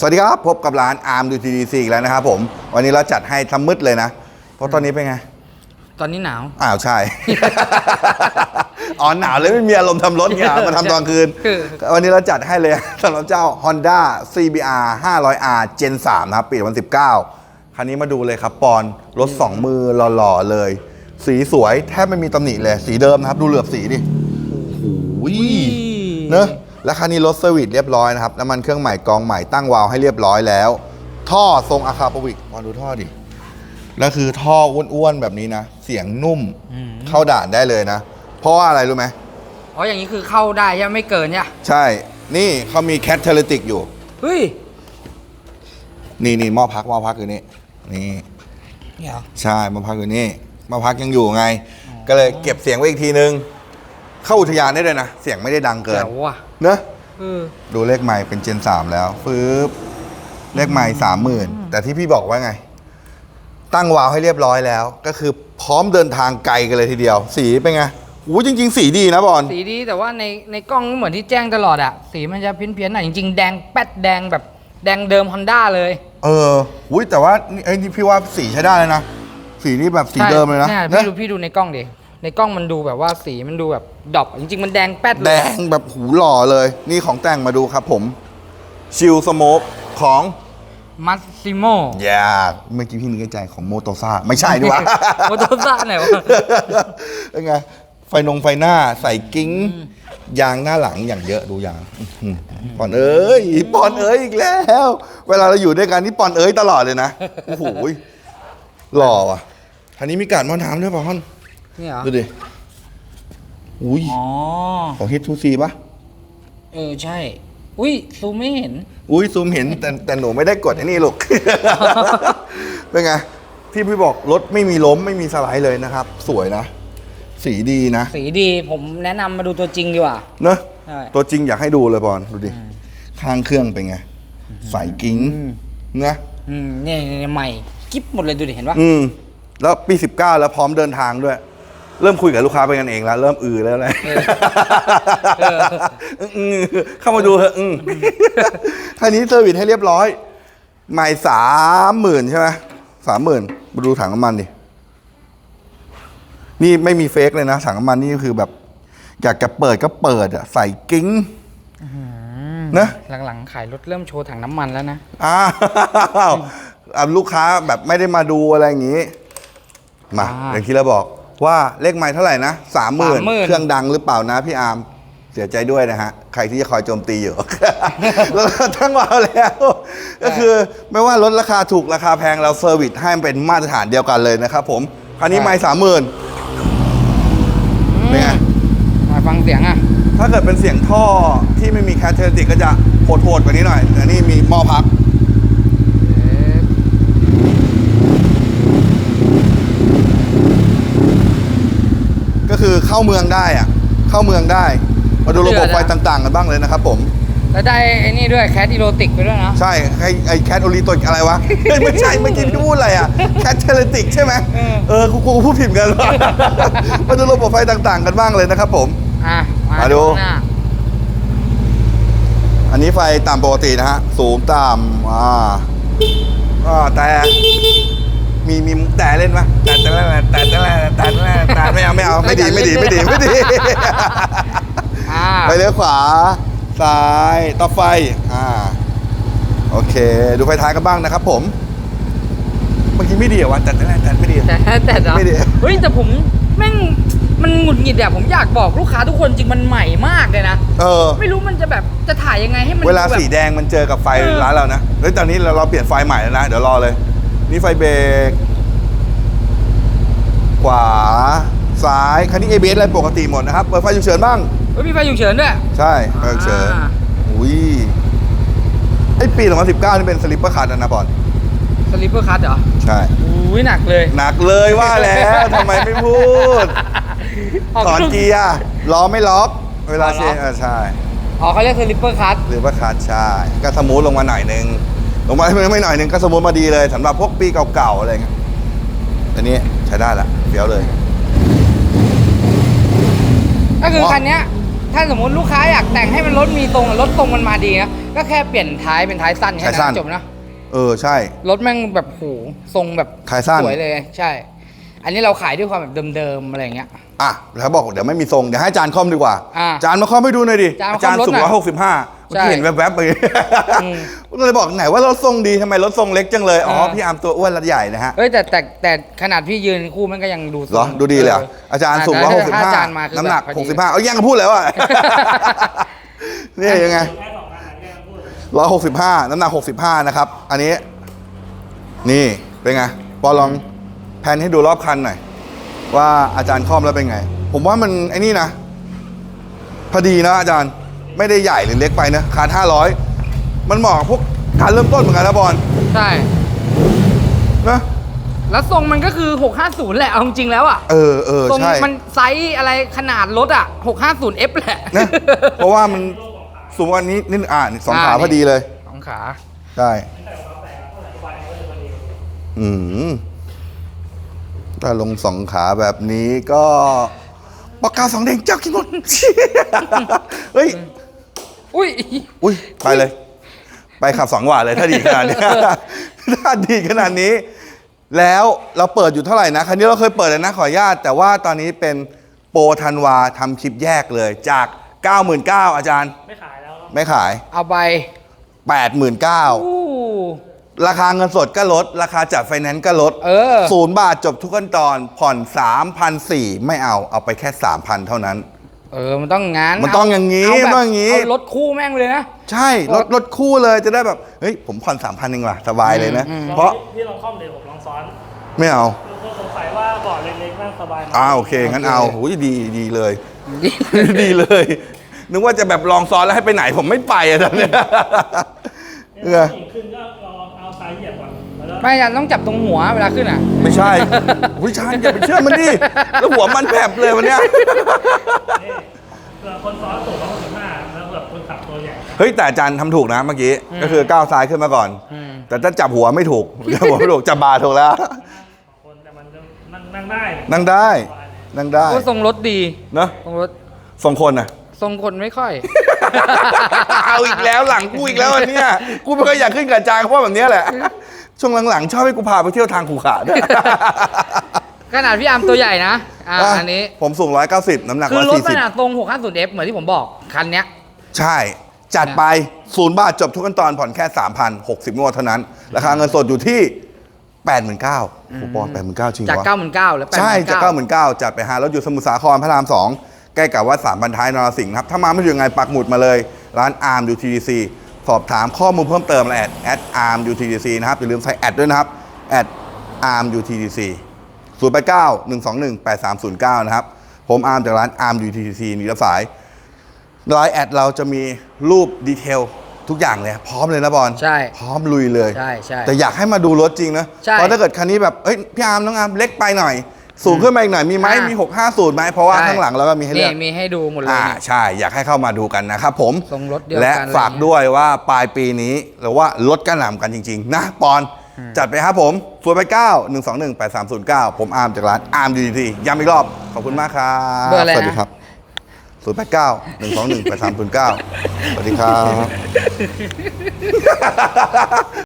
สวัสดีครับ พบกับร้านอาร์มดูทีดีซีอีกแล้วนะครับผม วันนี้เราจัดให้ทำมืดเลยนะ เพราะตอนนี้เป็นไง ตอนนี้หนาว อ้าวใช่ อ๋อหนาวเลยไม่มีอารมณ์ทำรถเนี่ยมาทำตอนคืน คือ วันนี้เราจัดให้เลยสำหรับเจ้า Honda CBR 500R Gen 3 นะครับ ปี2019 คันนี้มาดูเลยครับปอนรถ2มือหล่อๆเลย สีสวยแทบไม่มีตำหนิเลย สีเดิมนะครับ ดูเหลือบสีดิโอ้โหเนอะ แล้วคันนี้รถเซอร์วิสเรียบร้อยนะครับน้ำมันเครื่องใหม่กองใหม่ตั้งวาล์วให้เรียบร้อยแล้ว ท่อทรงอาคาปวิกปอนดูท่อดิแล้วคือท่ออ้วนๆแบบนี้นะ เสียงนุ่มอืมเข้าด่านได้เลยนะ เพราะว่าอะไรรู้ไหม อ๋ออย่างนี้คือเข้าได้ใช่ไหมไม่เกินเนี่ยใช่ นี่เขามีแคทเทเลติกอยู่ เฮ้ยนี่นี่หม้อพักหม้อพักอยู่นี่ นี่ เนี่ยเหรอใช่หม้อพักอยู่นี่หม้อพักยังอยู่ไง ก็เลยเก็บเสียงไว้อีกทีนึง เข้าอุทยานได้เลยนะ เสียงไม่ได้ดังเกินแจ๋วว่ะ เนอะเออดูเลขใหม่เป็นเจนสามแล้วฟืบเลขใหม่สามหมื่นแต่ที่พี่บอกว่าไง ตั้งวาล์วให้เรียบร้อยแล้ว ก็คือพร้อมเดินทางไกลกันเลยทีเดียว สีเป็นไงโอ้จริง ๆ สีดีนะบอลสีดีแต่ว่าในในกล้องก็เหมือนที่แจ้งตลอดอะสีมันจะเพี้ยนๆหน่อยจริงๆ แดงแป๊ดแดงแบบแดงเดิมฮอนด้าเลย เอออุ้ยแต่ว่านี่ไอ้นี่พี่ว่าสีใช้ได้เลยนะสีนี่แบบสีเดิมเลยนะใช่นะพี่ดูพี่ดูในกล้องดิ ในกล้องมันดูแบบว่าสีมันดูแบบดรอปจริงๆ มันแดงแป๊ดเลแดย งแบบหูหล่อเลย นี่ของแต่งมาดูครับผม ชิลสโมกของ มัสซิโมยาเมื่อกี้พี่นึกในใจของโมโตซ่า ไม่ใช่ดีวะ โมโตซ่าไหนวะ เป็นไง ไฟนงไฟหน้าใส่กิ้ง ยางหน้าหลังอย่างเยอะดูยางอื้อหือปอนเอ้ยปอนเอ้ยอีกแล้ว เวลาเราอยู่ด้วยกันนี่ปอนเอ้ยตลอดเลยนะ โอ้โหหล่อว่ะคันนี้มีการมอน้ำด้วยป่ะฮอน นี่เหรอ ดูดิ อุ้ย อ๋อ ของฮิตทูซีปะเออใช่ อุ้ยซูมไม่เห็น อุ้ยซูมเห็นแต่แต่หนูไม่ได้กดไอ้นี่ลูก เป็นไง ที่พี่บอกรถไม่มีล้มไม่มีสไลด์เลยนะครับ สวยนะ สีดีนะ สีดีผมแนะนำมาดูตัวจริงดีกว่า เนอะใช่ ตัวจริงอยากให้ดูเลยบอลดูดิ ข้างเครื่องเป็นไง ใส่กิ้งนะ อืมเนี่ยเนี่ยใหม่ กิ๊บหมดเลยดูดิเห็นปะอืม แล้วปี 19 แล้วพร้อมเดินทางด้วย เริ่มคุยกับลูกค้าเป็นกันเองแล้ว เริ่มอือแล้วอะไรเอออืมเข้ามาดูเถอะอืมคันนี้เซอร์วิสให้เรียบร้อยใหม่สามหมื่นใช่ไหมสามหมื่นมาดูถังน้ำมันดิ นี่ไม่มีเฟกเลยนะ ถังน้ำมันนี่คือแบบ อยากจะเปิดก็เปิดอะใส่กิ้งนะหลังๆ ขายรถเริ่มโชว์ถังน้ำมันแล้วนะอ้าวอะลูกค้าแบบไม่ได้มาดูอะไรอย่างนี้ มาอ่าอย่างที่เราบอก ว่าเลขไม้เท่าไหร่นะสามหมื่น30,000เครื่องดังหรือเปล่านะพี่อาร์มเสียใจด้วยนะฮะ ใครที่จะคอยโจมตีอยู่ แล้วก็ทั้งวาวแล้ว ก็คือไม่ว่าลดราคาถูกราคาแพงเราเซอร์วิสให้มันเป็นมาตรฐานเดียวกันเลยนะครับผมคันนี้ใช่ไม้สามหมื่นเป็นไงมาฟังเสียงอะ ถ้าเกิดเป็นเสียงท่อที่ไม่มีแคทเทอร์ติกก็จะโหดๆกว่านี้หน่อยแต่นี่มีหม้อพัก ก็คือ เข้าเมืองได้อะเข้าเมืองได้ มาดูระบบไฟต่างๆ กันบ้างเลยนะครับผมแล้วได้ไอ้นี่ด้วยแคทอีโรติกไปด้วยนะ ใช่ ไอไอแคทโอลีตัวอะไรวะเฮ้ยไม่ใช่เมื่อกี้พี่พูดอะไรอะแคทเทเลติกใช่ไหมเออเออกูกูพูดผิดกันวะมาดูระบบไฟต่างๆ กันบ้างเลยนะครับผมอะมาดูข้งหน้าอันนี้ไฟต่ำปกตินะฮะ สูงต่ำอ่าอ่าแต่ มีมีมุกแต่เล่นปะแต่แต่แต่แต่แต่แต่แต่ไม่เอาไม่เอาไม่ดีไม่ดีไม่ดีไม่ดีอ่าไปเลี้ยวขวาซ้ายต่อไฟอ่าโอเค ดูไฟท้ายกันบ้างนะครับผมเมื่อกี้ไม่ดีเหรอวะแต่แต่แต่ไม่ดีอะแต่แต่เหรอไม่ดีเฮ้ยแต่ผมแม่งมันหงุดหงิดอะผมอยากบอกลูกค้าทุกคนจริงมันใหม่มากเลยนะเออไม่รู้มันจะแบบจะถ่ายยังไงให้มันเวลาแบบสีแดงมันเจอกับไฟเออร้านเรานะเฮ้ยตอนนี้เราเราเปลี่ยนไฟใหม่แล้วนะเดี๋ยวรอเลย นี่ไฟเบรกขวาซ้ายคันนี้ ABS อะไรปกติหมดนะครับเปิดไฟฉุกเฉินบ้าง เฮ้ยมีไฟฉุกเฉินด้วย ใช่ไฟฉุกเฉินอ่า อุ้ยไอปี2019 นี่เป็นสลิปเปอร์คัทนะบอลสลิปเปอร์คัทเหรอใช่ อุ้ยหนักเลย หนักเลยว่าแล้วทำไมไม่พูด ออกถอนครึ่งเกียร์ล้อไม่ล็อกเวลาอ๋อเชล็อกนเออใช่ อ๋อเขาเรียกสลิปเปอร์คัทหรือว่าคัดใช่ก็สมูทลงมาหน่อยนึง ลงมาไม่ไม่หน่อยนึงก็สมูทมาดีเลยสำหรับพวกปีเก่าๆอะไรเงี้ยอันนี้ใช้ได้ละเฟี้ยวเลย ก็คืออ๋อคันเนี้ยถ้าสมมติลูกค้าอยากแต่งให้มันรถมีทรงอะรถทรงมันมาดีนะก็แค่เปลี่ยนท้ายเป็นท้ายสั้นแค่ท้ายสั้นั้น นจบนะเออใช่ รถแม่งแบบโหทรงแบบท้ายสั้น สวยเลยใช่ อันนี้เราขายด้วยความแบบเดิมๆอะไรอย่างเงี้ย อะแล้วบอกเดี๋ยวไม่มีทรงเดี๋ยวให้อาจารย์คอมดีกว่าอะจานมาคอมให้ดูหน่อยดิจานมาอาจารย์คอมรถสูงหน่ร้ออยยหกสิบห้า เมื่อกี้ใช่เห็นแวบๆไปอืมก็เลยบอกไหนว่ารถทรงดีทำไมรถทรงเล็กจังเลย อ๋อเออพี่อาร์มตัวอ้วนรัดใหญ่นะฮะเอ้ยแต่แต่แต่ขนาดพี่ยืนคู่มันก็ยังดูทเหรอ ดูดีเลยเหรออาจารย์สูงร้อยหกสิบถ้ห้าอาจารย์มาคือน้ำหนักแบบพหอกดีสิบห้าเอาแย่งกันพูดแล้วอะนี่ยังไงร้อยหกสิบห้าน้ำหนักหกสิบห้านะครับ อันนี้ นี่เป็นไงปอลองแพนให้ดูรอบคันหน่อยว่าอาจารย์คล่อมแล้วเป็นไง ผมว่ามันไอ้นี่นะพอดีนะอาจารย์ ไม่ได้ใหญ่หรือเล็กไปนะคาร์ห้าร้อยมันเหมาะกับพวกการเริ่มต้นเหมือนกันนะบอลใช่ นะแล้วทรงมันก็คือ 650 แหละ เอาจริงๆแล้วอะเออเออทรงใช่มันไซส์อะไรขนาดรถอะ 650F แหละ นะเพราะว่ามันสูงกว่านี้นิดอ่านี่สองอ่าขานี่ พอดีเลย สองขาใช่อืมถ้าลงสองขาแบบนี้ก็ปากกาสองเด้งเจ้ากินหมด เฮ้ย อุ้ย อุ้ยไปเลย ไปขับสองหวาเลยถ้าดีขนาดนี้ ถ้าดีขนาดนี้ แล้วเราเปิดอยู่เท่าไหร่นะ คันนี้เราเคยเปิดเลยนะขออนุญาต แต่ว่าตอนนี้เป็นโปรธันวาทำคลิปแยกเลยจาก 99,000อาจารย์ ไม่ขายแล้วครับไม่ขาย เอาไป89,000อู้ราคาเงินสดก็ลด ราคาจัดไฟแนนซ์ก็ลด เออ ศูนย์บาทจบทุกขั้นตอนผ่อน 3,400 ไม่เอาเอาไปแค่ 3,000 เท่านั้น เออมันต้องงานมันต้องอย่างนี้นี้มันต้องอย่างนี้เอารถคู่แม่งเลยนะ ใช่รถรถคู่เลยจะได้แบบเฮ้ยผมผ่อน3,000เองว่ะสบายเลยนะอืม เพราะพี่ลองคล่อมเดี๋ยวผมลองซ้อนไม่เอาคือคนสงสัยว่าเบาะเล็กๆนั่งสบายไหมอ่าโอเคงั้นเอาโอเคโอ้ยดีดีเลย ดีเลย นึกว่าจะแบบลองซ้อนแล้วให้ไปไหนผมไม่ไปอะตอนเนี้ยเออขี่ขึ้นก็ลองเอาซ้ายเหยียบก่อนแล้วก็ ไม่อาจารย์ต้องจับตรงหัวเวลาขึ้นอะ ไม่ใช่วิชานอย่าไปเชื่อมันดิแล้วหัวมันแผลบเลยวันเนี้ยนี่เผื่อคนซ้อนสูงร้อยหกสิบห้าแล้วเผื่อคนขับตัวใหญ่ เฮ้ยแต่อาจารย์ทำถูกนะเมื่อกี้ ก็คือก้าวซ้ายขึ้นมาก่อน อืม แต่ถ้าจับหัวไม่ถูก จับหัวไม่ถูกจับบาร์ถูกแล้ว คนแต่มันจะนั่งนั่งได้ นั่งได้ นั่งได้ก็ทรงรถดีเนอะทรงรถสองคนน่ะ ทรงคนไม่ค่อย เอาอีกแล้วหลังกูอีกแล้วอันเนี้ยกูไม่เคยอยากขึ้นกับอาจารย์เพราะแบบเนี้ยแหละ ช่วงหลังๆ ชอบให้กูพาไปเที่ยวทางขู่ขาด้วยขนาดพี่อาร์มตัวใหญ่นะอ่าอันนี้ผมสูง 190 น้ำหนักคือรถขนาด140ตรง 650F เหมือนที่ผมบอก คันเนี้ย ใช่ จัดไปศูนย์บาทจบทุกขั้นตอนผ่อนแค่ 3,000 60งวดเท่านั้น ราคาเงินสดอยู่ที่89,000โอ้โหปอน89,000จริงจากวะ99,000แล้วใช่จาก89,000 99,000จัดไปหารถอยู่สมุทรสาครพระราม 2 ใกล้กับวัดสามบรรท้ายนรสิงห์นะครับ ถ้ามาไม่ถึงยังไงปักหมุดมาเลย ร้านอาร์มยูทีดีซี สอบถามข้อมูลเพิ่มเติมแอดแอดอาร์มยูทีดีซีนะครับอย่าลืมใส่แอดด้วยนะครับแอดอาร์มยูทีดีซีศูนย์แปดเก้าหนึ่งสองหนึ่งแปดสามศูนย์เก้านะครับ ผมอาร์มจากร้านอาร์มยูทีดีซีนี่รับสายไลน์แอดเราจะมีรูปดีเทลทุกอย่างเลย พร้อมเลยนะบอลใช่ พร้อมลุยเลย ใช่ใช่แต่อยากให้มาดูรถจริงนะใช่เพราะถ้าเกิดคันนี้แบบเอ้ยพี่อาร์มน้องอาร์มเล็กไปหน่อย สูงขึ้นมาอีกหน่อยมีไหมอ่ามีมี 650ไหมเพราะว่าใช่ข้างหลังเราก็มีให้เลืนี่อกมีให้ดูหมดเลยอ่านี่ใช่อยากให้เข้ามาดูกันนะครับผมทรงรถเดียวกันและอะไรฝากด้วยว่าปลายปีนี้หรือว่าลดกระหน่ำกันจริง ๆ นะปอนจัดไปครับผม0 8 9 1 2 1 8 3 0 9 ผมอาร์มจากร้านอาร์มดีทีย้ำอีกรอบ ขอบคุณมากครับเบอร์อะไรนะสวัสดีครับ0 8 9 1 2 1 8 3 0 9 สวัสดีครับ